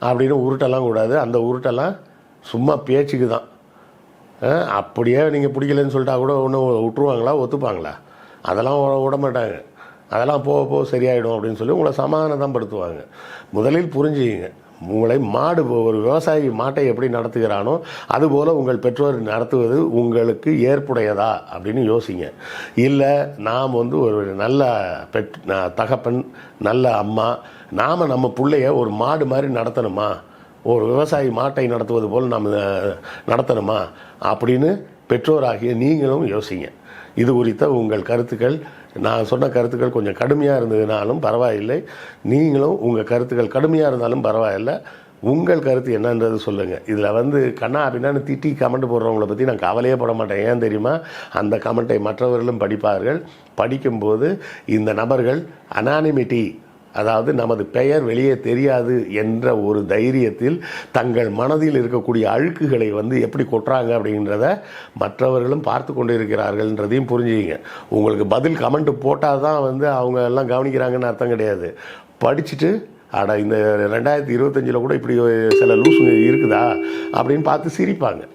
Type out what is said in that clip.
அப்படின்னு உருட்டெல்லாம் கூடாது. அந்த உருட்டெல்லாம் சும்மா பேச்சுக்கு தான். அப்படியே நீங்கள் பிடிக்கலன்னு சொல்லிட்டா கூட ஒன்று விட்டுருவாங்களா ஒத்துப்பாங்களா? அதெல்லாம் விட- மாட்டாங்க. அதெல்லாம் போக போக சரியாயிடும் அப்படின்னு சொல்லி உங்களை சமாதானம் தான் படுத்துவாங்க முதலில் புரிஞ்சுக்கிங்க. உங்களை மாடு ஒரு விவசாயி மாட்டை எப்படி நடத்துகிறானோ அதுபோல் உங்கள் பெற்றோர் நடத்துவது உங்களுக்கு ஏற்புடையதா அப்படின்னு யோசிங்க. இல்லை நாம் வந்து ஒரு நல்ல பெட் தகப்பன் நல்ல அம்மா நாம் நம்ம பிள்ளைய ஒரு மாடு மாதிரி நடத்தணுமா? ஒரு விவசாயி மாட்டை நடத்துவது போல் நம்ம நடத்தணுமா? அப்படின்னு பெற்றோராகிய நீங்களும் யோசிங்க. இது குறித்த உங்கள் கருத்துக்கள் நான் சொன்ன கருத்துக்கள் கொஞ்சம் கடுமையாக இருந்ததுனாலும் பரவாயில்லை. நீங்களும் உங்கள் கருத்துக்கள் கடுமையாக இருந்தாலும் பரவாயில்லை. உங்கள் கருத்து என்னன்றது சொல்லுங்கள் இதில் வந்து கண்ணா அப்படின்னான்னு திட்டி கமெண்ட் போடுறவங்கள பற்றி நான் கவலையே போட மாட்டேன். ஏன் தெரியுமா? அந்த கமெண்ட்டை மற்றவர்களும் படிப்பார்கள். படிக்கும்போது இந்த நபர்கள் அனானிமிட்டி அதாவது நமது பெயர் வெளியே தெரியாது என்ற ஒரு தைரியத்தில் தங்கள் மனதில் இருக்கக்கூடிய அழுக்குகளை வந்து எப்படி கொட்டுறாங்க அப்படின்றத மற்றவர்களும் பார்த்து கொண்டு இருக்கிறார்கள்ன்றதையும் புரிஞ்சுக்கிங்க. உங்களுக்கு பதில் கமெண்ட் போட்டால் தான் வந்து அவங்க எல்லாம் கவனிக்கிறாங்கன்னு அர்த்தம் கிடையாது. படிச்சுட்டு அட இந்த ரெண்டாயிரத்தி இருபத்தஞ்சில் கூட இப்படி சில லூசுங்க இருக்குதா அப்படின்னு பார்த்து சிரிப்பாங்க.